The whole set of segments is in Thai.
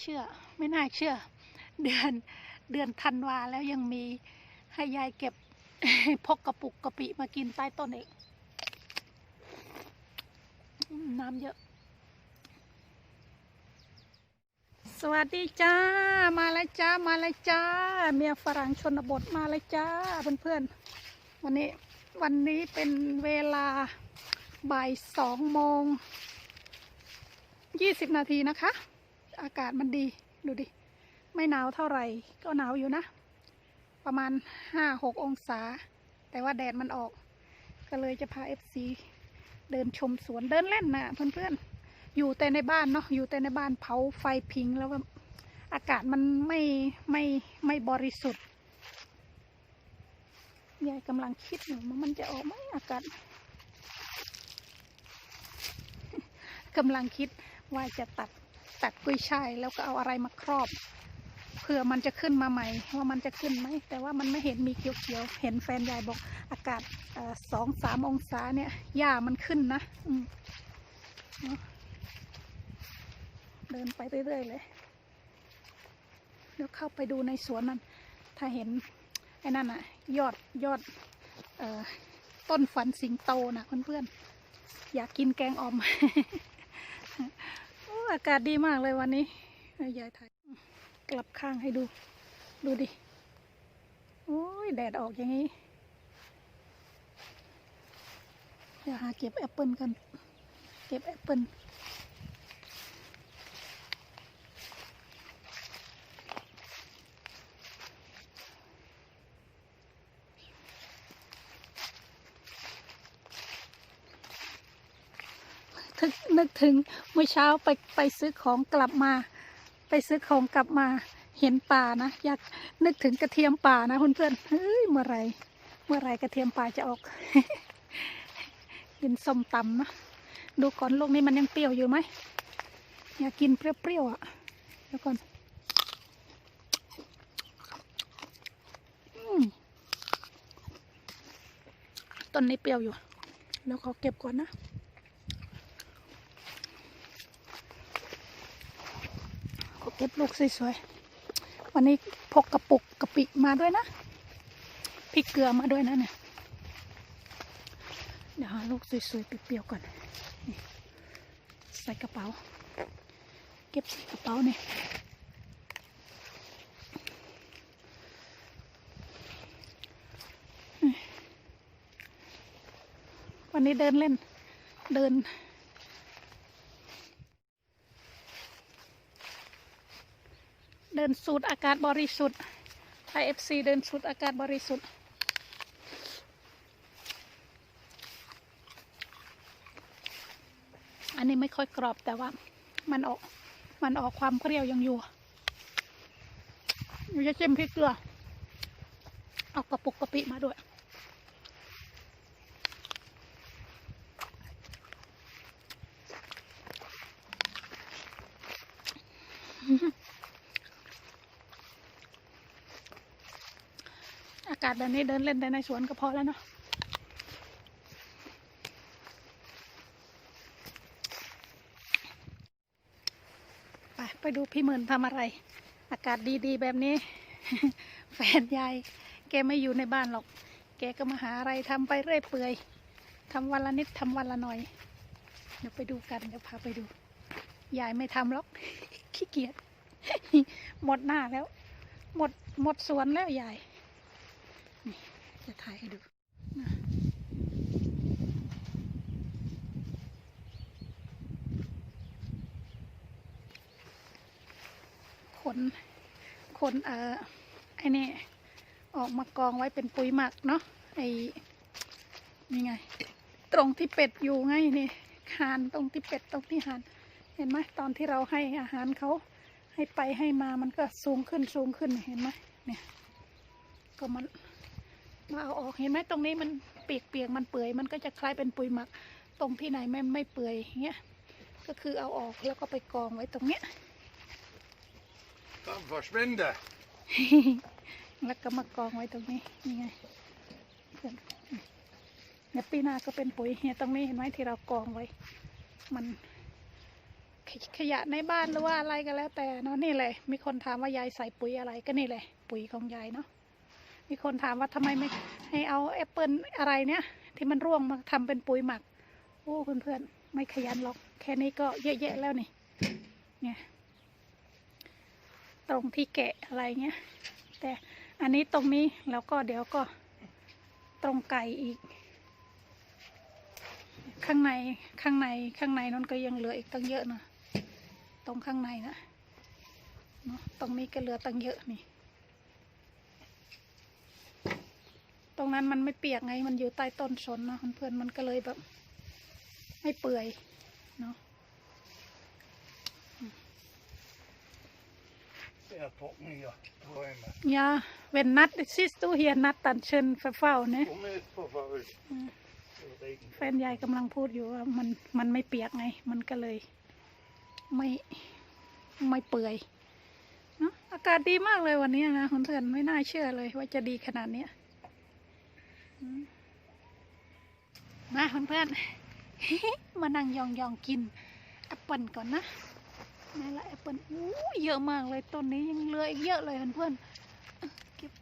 เชื่อ ไม่น่าเชื่อ เดือนเดือนธันวาแล้วยังมีให้ยายเก็บพกกระปุกกะปิมากินใต้ต้นเองน้ำเยอะ สวัสดีจ้า มาแล้วจ้า มาแล้วจ้า เมียฝรั่งชนบทมาแล้วจ้าเพื่อนๆ วันนี้วันนี้เป็นเวลาบ่ายสองโมงยี่สิบนาทีนะคะ อากาศมันดีดูดิ ไม่หนาวเท่าไหร่ก็หนาวอยู่นะ ประมาณห้าหกองศา แต่ว่าแดดมันออก ก็เลยจะพาเอฟซีเดินชมสวนเดินเล่นนะเพื่อนๆ อยู่แต่ในบ้านเนาะอยู่แต่ในบ้านเผาไฟพิงแล้วก็อากาศมันไม่ไม่ไม่บริสุทธิ์ยายกำลังคิดอยู่ว่ามันจะออกไหมอากาศกำลังคิดว่าจะตัด ตัดกุ้ยช่ายแล้วก็เอาอะไรมาครอบเผื่อมันจะขึ้นมาใหม่ว่ามันจะขึ้นไหมแต่ว่ามันไม่เห็นมีเขียวๆเห็นแฟนยายบอกอากาศสองสามองศาเนี่ยหญ้ามันขึ้นนะอืเดินไปเรื่อยๆเลยเดี๋ยวเข้าไปดูในสวนนั้น ถ้าเห็นไอ้นั่นอะยอดยอดออต้นฝันสิงโตนะเพื่อนๆอยากกินแกงอ่อม อากาศดีมากเลยวันนี้ยายถ่ายกลับข้างให้ดู ดูดิ โอ้ยแดดออกอย่างนี้ เดี๋ยวหาเก็บแอปเปิลกัน เก็บแอปเปิลถึก นึกถึงเมื่อเช้าไปไปซื้อของกลับมา ไปซื้อของกลับมาเห็นป่านะ อยากนึกถึงกระเทียมป่านะเพื่อนๆเฮ้ยเมื่อไรเมื่อไรกระเทียมป่าจะออกกินส้มตำนะดูก่อนลูกนี้มันยังเปรี้ยวอยู่ไหมอยากกินเปรี้ยวๆอะเดี๋ยวก่อนต้นนี้เปรี้ยวอยู่ แล้วขอเก็บก่อนนะ ขอ เก็บลูกสวยๆ วันนี้พกกระปุกกะปิมาด้วยนะพริกเกลือมาด้วยนะเนี่ย เดี๋ยวหาลูกสวยๆเปรี้ยวๆก่อนนใส่กระเป๋า เก็บใส่กระเป๋าเนี่ยวันนี้เดินเล่นเดิน ดินสูดอากาศบริสุทธิ์ไทยเอฟซีเดินสูดอากาศบริสุทธิ์อันนี้ไม่ค่อยกรอบแต่ว่ามันออกมันออกความเปรี้ยวยังอยู่อยู่จะจิ้มพริกเกลือ เอากระปุกกะปิมาด้วยอากาศแบบนี้เดินเล่นแต่ในสวนก็พอแล้วเนาะไปไปดูพี่หมื่นทำอะไร อากาศดีๆ แบบนี้ แฟนยาย แกไม่อยู่ในบ้านหรอก แกก็มาหาอะไรทำไปเรื่อยเปื่อยทำวันละนิดทำวันละหน่อย เดี๋ยวไปดูกันเดี๋ยวพาไปดู ยายไม่ทำหรอก ขี้เกียจหมดหน้าแล้ว หมดหมดสวนแล้วยาย จะถ่ายให้ดูขนขนเอ่อไอ้นี่ออกมากองไว้เป็นปุ๋ยหมักเนาะไอ้นี่ไง ตรงที่เป็ดอยู่ไงนี่หานตรงที่เป็ดตรงที่หานเห็นไหมตอนที่เราให้อาหารเขาให้ไปให้มามันก็สูงขึ้นสูงขึ้นเห็นไหมเนี่ยก็มัน มาเอาออกเห็นไหมตรงนี้มันเปียกเปียกๆมันเปื่อย มันก็จะคล้ายเป็นปุ๋ยหมัก ตรงที่ไหนไม่ไม่เปื่อยอย่างเงี้ยก็คือเอาออกแล้วก็ไปกองไว้ตรงเนี้ย Dan verschwinde. แล้วก็มากองไว้ตรงนี้นี่ไงเพื่อนเนี่ยปีหน้าก็เป็นปุ๋ยเนี่ยตรงนี้เห็นไหมที่เรากองไว้ มันแคขยะในบ้านหรือว่าอะไรก็แล้วแต่เนาะนี่เลยมีคนถามว่ายายใส่ปุ๋ยอะไรก็นี่เลยปุ๋ยของยายเนาะ มีคนถามว่าทำไมไม่ให้เอาแอปเปิลอะไรเนี่ย ที่มันร่วงมาทำเป็นปุ๋ยหมัก โอ้เพื่อนๆไม่ขยันหรอก แค่นี้ก็เยอะแยะแล้วนี่เนี่ยตรงที่แกะอะไรเงี้ย แต่อันนี้ตรงนี้แล้วก็เดี๋ยวก็ตรงไก่อีก ข้างในข้างในข้างในนั้นก็ยังเหลืออีกตั้งเยอะนะตรงข้างในนะตรงนี้ก็เหลือตั้งเยอะนี่ ตรงนั้นมันไม่เปียกไง มันอยู่ใต้ต้นสนเนาะเพื่อนๆมันก็เลยแบบ ไม่เปื่อยเนาะ Ja, trocken ja. Tror jeg med. ยาเวนนัดซิสตูเฮียนัดตันเชิญเฝ้าเนี่ย Kom ut på farvel. Regen. แฟนยายกำลังพูดอยู่ว่ามันมันไม่เปียกไง มันก็เลย ไม่ไม่เปื่อยเนอะอากาศดีมากเลยวันนี้นะคุณเพื่อนไม่น่าเชื่อเลยว่าจะดีขนาดเนี้ยอื มาเพื่อนๆ มานั่งยองยองๆกินแอปเปิลก่อนนะนี่ละแอปเปิลอู้เยอะมากเลยต้นนี้ยังเหลืออีกเยอะเลยเพื่อนๆเก็บ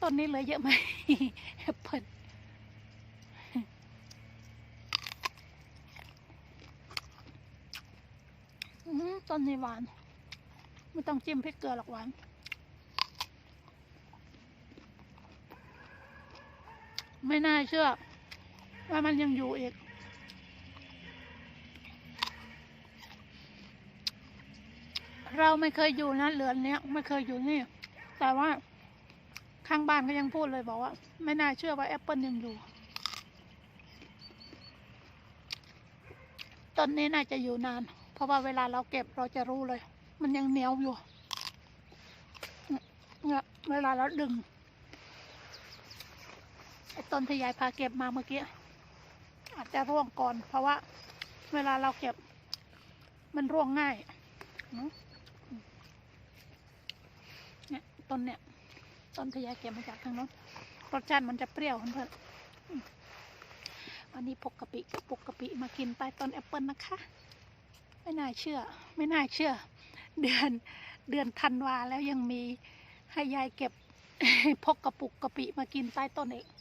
ต้นนี้เหลือเยอะไหมแอปเปิลอืมต้นนี้หวาน ไม่ต้องจิ้มพริกเกลือหรอกหวาน ไม่น่าเชื่อ ว่ามันยังอยู่อีก เราไม่เคยอยู่นะเรือนเนี้ยไม่เคยอยู่นี่ แต่ว่าข้างบ้านก็ยังพูดเลยบอกว่า ไม่น่าเชื่อว่าแอปเปิลยังอยู่ต้นนี้น่าจะอยู่นาน เพราะว่าเวลาเราเก็บเราจะรู้เลย มันยังเหนียวอยู่ เนี่ยเวลาเราดึง ต้นที่ยายพาเก็บมาเมื่อกี้อาจจะร่วงก่อน เพราะว่า เวลาเราเก็บ มันร่วงง่ายเนี่ยต้นเนี่ยต้นที่ยายเก็บมาจากทางโน้นรสชาติมันจะเปรี้ยวเพื่อนๆอืมอันนี้พกกะปิกับปกกะปิมากินใต้ต้นแอปเปิลนะคะ ไม่น่าเชื่อ ไม่น่าเชื่อ เดือนเดือนธันวาแล้วยังมีให้ยายเก็บพกกระปุกกะปิมากินใต้ต้นเองอืม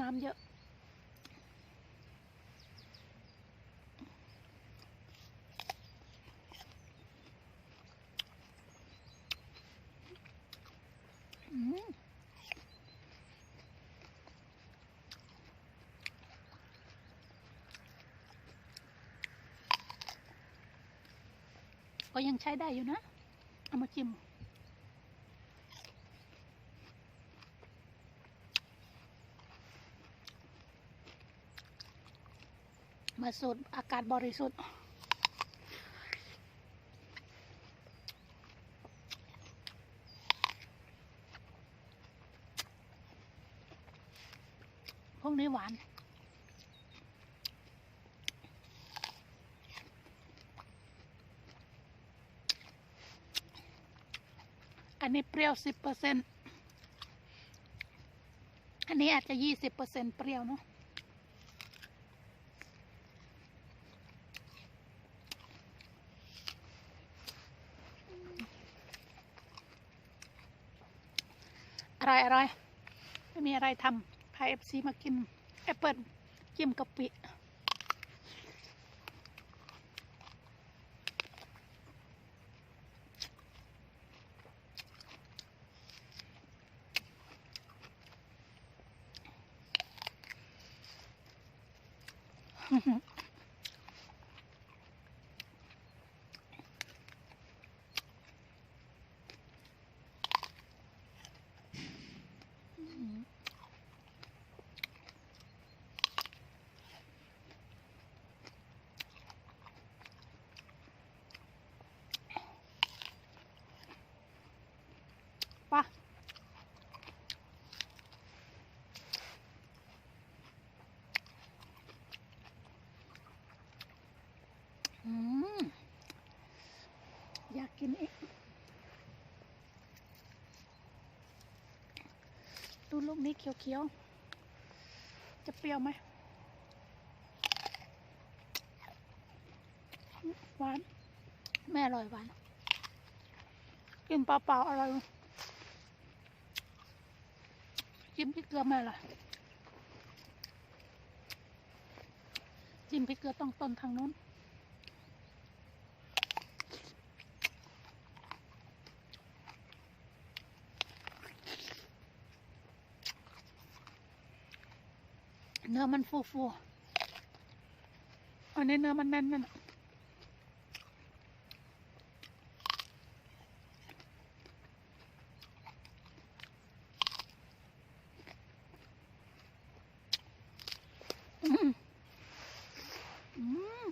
น้ำเยอะ ก็ยังใช้ได้อยู่นะ เอามาจิ้ม มาสูดอากาศบริสุทธิ์พวกนี้หวานอันนี้เปรี้ยวสิบเปอร์เซ็นต์อันนี้อาจจะยี่สิบเปอร์เซ็นต์เปรี้ยวเนาะ ร่อยอร่อยไม่มีอะไรทำพาเอฟซีมากินแอปเปิลจิ้มกะปิะ อืม อยา กินอีกดูลูกนี้เขียวๆ จะเปรี้ยวไหม หวาน แม่อร่อยหวาน กินเปล่าๆอร่อยจิ้มพริกเกลือแม่อร่อยจิ้มพริกเกลือต้องต้นทางนู้น เนื้อมันฟูฟูๆอันนี้เนื้อมันแน่นนั่นน่ะอืมอืม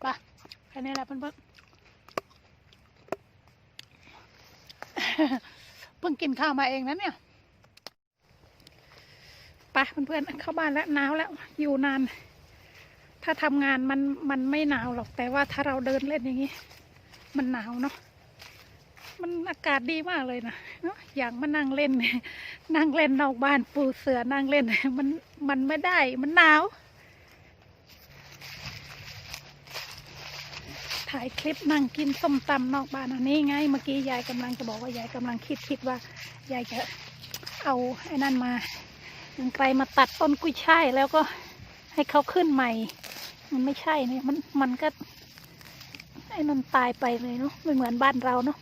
ไปแค่นี้แหละเพื่อนๆเพิ่งกินข้าวมาเองนะเนี่ย ปเพื่อนๆเข้าบ้านแล้วหนาวแล้วอยู่นาน ถ้าทำงานมันมันไม่หนาวหรอกแต่ว่าถ้าเราเดินเล่นอย่างนี้ มันหนาวเนาะมันอากาศดีมากเลยนะอะอยากมานั่งเล่น นั่งเล่นนอกบ้านปูเสือนั่งเล่นมันมันไม่ได้มันหนาว ถ่ายคลิปนั่งกินส้มตำนอกบ้านอันนี้ไง เมื่อกี้ยายกำลังจะบอกว่ายายกำลังคิดคิดว่ายายจะเอาไอ้นั่นมา ยังไกลมาตัดต้นกุ้ยช่ายแล้วก็ให้เขาขึ้นใหม่ มันไม่ใช่เนี่ยมันมันก็ไอ้นั่นตายไปเลยเนาะไม่เหมือนบ้านเราเนาะ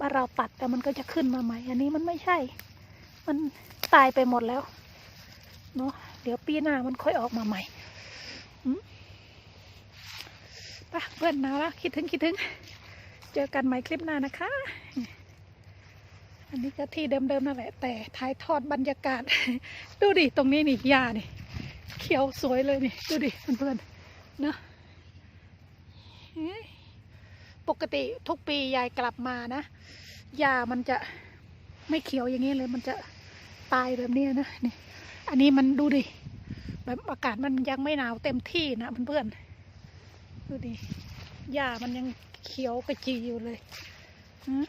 บ้านเราตัดแต่มันก็จะขึ้นมาใหม่ อันนี้มันไม่ใช่ มันตายไปหมดแล้วเนาะเดี๋ยวปีหน้ามันค่อยออกมาใหม่หืมไปเพื่อนหนาวแล้วคิดถึงคิดถึง เจอกันใหม่คลิปหน้านะคะ อันนี้ก็ที่เดิมๆนั่นแหละ แต่ถ่ายทอดบรรยากาศ ดูดิตรงนี้นี่หญ้านี่ เขียวสวยเลยนี่ ดูดิเพื่อนๆเนอะปกติทุกปียายกลับมานะหญ้ามันจะไม่เขียวอย่างนี้เลย มันจะตายแบบนี้นะนี่ อันนี้มันดูดิแบบอากาศมันยังไม่หนาวเต็มที่นะเพื่อนๆดูดิหญ้ามันยังเขียวกระจีอยู่เลยฮะ